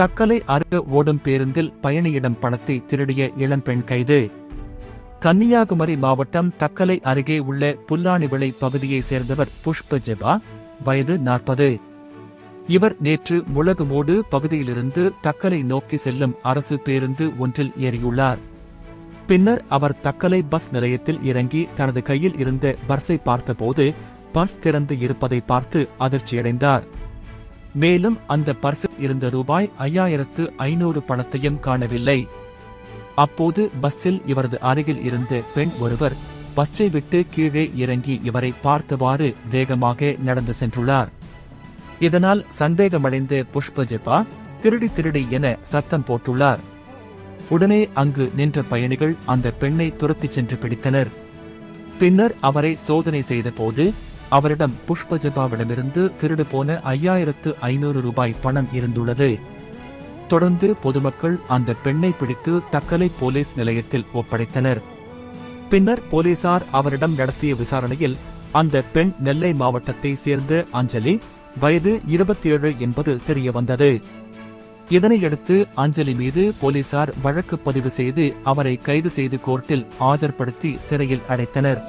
தக்கலை அருக ஓடும் பேருந்தில் பயணியிடம் பணத்தை திருடிய இளம்பெண் கைது. கன்னியாகுமரி மாவட்டம் தக்கலை அருகே உள்ள புல்லாணிவிளை பகுதியைச் சேர்ந்தவர் புஷ்ப ஜெபா வயது நாற்பது. இவர் நேற்று முளகுமோடு பகுதியிலிருந்து தக்கலை நோக்கி செல்லும் அரசு பேருந்து ஒன்றில் ஏறியுள்ளார். பின்னர் அவர் தக்கலை பஸ் நிலையத்தில் இறங்கி தனது கையில் இருந்த பர்ஸை பார்த்தபோது பர்ஸ் திறந்து இருப்பதை பார்த்து அதிர்ச்சியடைந்தார். மேலும் அந்த பர்சில் இருந்த ரூபாய் ஐயாயிரத்து ஐநூறு பணத்தையும் காணவில்லை. அப்போது பஸ்ஸில் இவரது அருகில் இருந்த பெண் ஒருவர் பஸ்ஸை விட்டு கீழே இறங்கி இவரை பார்த்தவாறு வேகமாக நடந்து சென்றுள்ளார். இதனால் சந்தேகமடைந்த புஷ்ப ஜெபா திருடி திருடி என சத்தம் போட்டுள்ளார். உடனே அங்கு நின்ற பயணிகள் அந்த பெண்ணை துரத்திச் சென்று பிடித்தனர். பின்னர் அவரை சோதனை செய்தபோது அவரிடம் புஷ்பஜபாவிடமிருந்து திருடு போன ஐயாயிரத்து ஐநூறு ரூபாய் பணம் இருந்துள்ளது. தொடர்ந்து பொதுமக்கள் அந்த பெண்ணை பிடித்து தக்கலை போலீஸ் நிலையத்தில் ஒப்படைத்தனர். பின்னர் போலீசார் அவரிடம் நடத்திய விசாரணையில் அந்த பெண் நெல்லை மாவட்டத்தை சேர்ந்த அஞ்சலி வயது 27 என்பது தெரியவந்தது. இதனையடுத்து அஞ்சலி மீது போலீசார் வழக்கு பதிவு செய்து அவரை கைது செய்து கோர்ட்டில் ஆஜர்படுத்தி சிறையில் அடைத்தனர்.